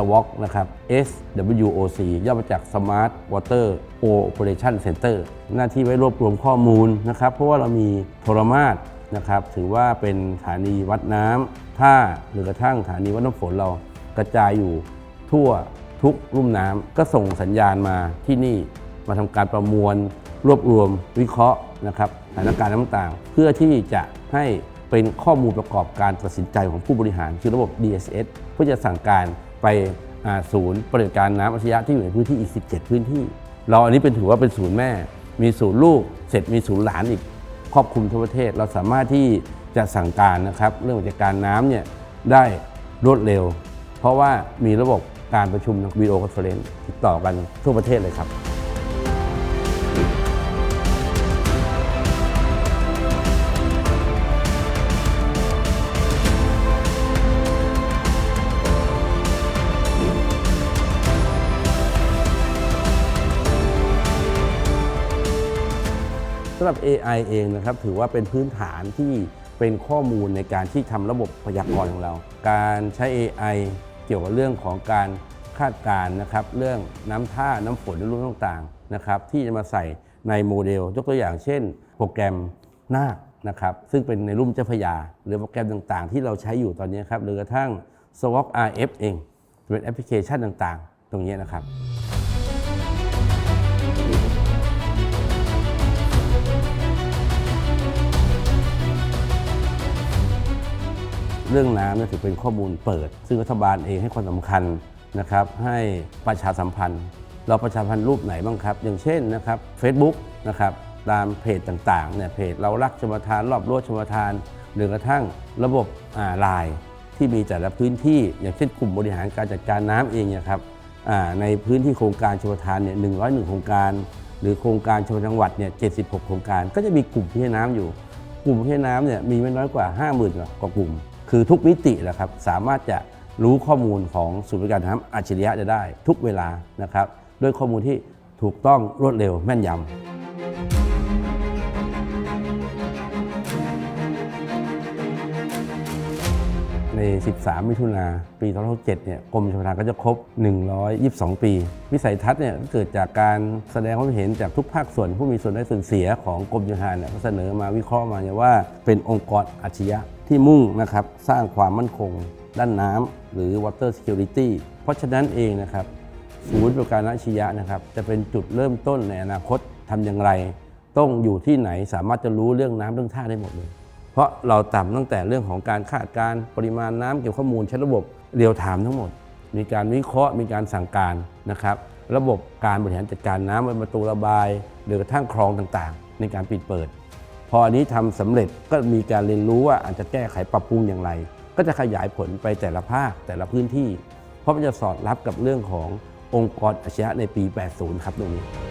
SWOC นะครับ SWOC ย่อมาจาก Smart Water Operation Center หน้าที่ไว้รวบรวมข้อมูลนะครับ เพราะว่าเรามีโทรมาตรนะครับถือว่าเป็นสถานีวัดน้ำท่าหรือกระทั่งสถานีวัดน้ำฝนเรากระจายอยู่ทั่วทุกลุ่มน้ำก็ส่งสัญญาณมาที่นี่มาทำการประมวล รวบรวมวิเคราะห์นะครับสถานการณ์ต่างๆ เพื่อที่จะให้เป็นข้อมูลประกอบการตัดสินใจของผู้บริหารคือระบบ DSS เพื่อจะสั่งการ ไปศูนย์ปฏิบัติการน้ำอัจฉริยะที่อยู่ในพื้นที่อีก 17 พื้นที่ เราอันนี้เป็นถือว่าเป็นศูนย์แม่ มีศูนย์ลูก เสร็จมีศูนย์หลานอีกครอบคลุมทั่วประเทศ เราสามารถที่จะสั่งการนะครับเรื่องกิการน้ำเนี่ยได้รวดเร็ว เพราะว่ามีระบบการประชุมวิดีโอคอนเฟอเรนซ์ติดต่อกันทั่วประเทศเลยครับ สำหรับ AI เองนะครับถือว่าเป็นพื้นฐานที่เป็นข้อมูลในการที่ทำระบบพยากรณ์ของเรา การใช้ AI เกี่ยวกับเรื่องของการคาดการณ์นะครับเรื่องน้ำท่าน้ำฝนในรุ่นต่างๆนะครับที่จะมาใส่ในโมเดล ยกตัวอย่างเช่น โปรแกรมนาคนะครับซึ่งเป็นในรุ่มเจ้าพยา หรือโปรแกรมต่างๆ ที่เราใช้อยู่ตอนนี้ครับหรือกระทั่ง SWOC RF เองเป็นแอปพลิเคชันต่างๆ ตรงนี้นะครับ เรื่องน้ำเนี่ยถือเป็นข้อมูลเปิด ซึ่งรัฐบาลเองให้ความสำคัญนะครับให้ประชาสัมพันธ์ เราประชาสัมพันธ์รูปไหนบ้างครับ อย่างเช่นนะครับ Facebook นะครับตามเพจต่างๆเนี่ยเพจเรารักชมทานรอบรั้วชมทาน หรือกระทั่งระบบไลน์ที่มีแต่ละพื้นที่อย่างเช่นกลุ่มบริหารการจัดการน้ำเองเนี่ยครับในพื้นที่โครงการชมทานเนี่ย101โครงการ หรือโครงการชมจังหวัดเนี่ย76โครงการ ก็จะมีกลุ่มพี่น้ำอยู่ กลุ่มพี่น้ำเนี่ยมีไม่น้อยกว่า50,000กว่ากลุ่ม คือทุกมิติแหละครับสามารถจะรู้ข้อมูลของศูนย์บริการน้ำอัจฉริยะจะได้ ทุกเวลานะครับ ด้วยข้อมูลที่ถูกต้องรวดเร็วแม่นยำใน 13 มิถุนา ปี 2007 เนี่ย กรมชลประทานก็จะครบ 122 ปี วิสัยทัศน์เนี่ยเกิดจากการแสดงความเห็นจากทุกภาคส่วนผู้มีส่วนได้ส่วนเสียของกรมชลประทานเนี่ยเสนอมาวิเคราะห์มาเนี่ยว่าเป็นองค์กรอัจฉริยะ ที่มุ่งนะครับสร้างความมั่นคง ด้านน้ำหรือ water security เพราะฉะนั้นเองนะครับศูนย์บริการนชิยะนะครับจะเป็นจุดเริ่มต้นในอนาคตทำอย่างไร ต้องอยู่ที่ไหนสามารถจะรู้เรื่องน้ำเรื่องท่าได้หมดเลย เพราะเราต่ำตั้งแต่เรื่องของการคาดการณ์ปริมาณน้ำเก็บข้อมูลใช้ระบบเรียลไทม์ทั้งหมด มีการวิเคราะห์มีการสั่งการนะครับระบบการบริหารจัดการน้ำบนประตูระบายหรือกระทั่งคลองต่างๆ ในการปิดเปิด พออันนี้ทำสำเร็จก็มีการเรียนรู้ว่าอาจจะแก้ไขปรับปรุงอย่างไร ก็จะขยายผลไปแต่ละภาคแต่ละพื้นที่ เพราะมันจะสอดรับกับเรื่องขององค์กรอาชญะในปี 80 ครับตรงนี้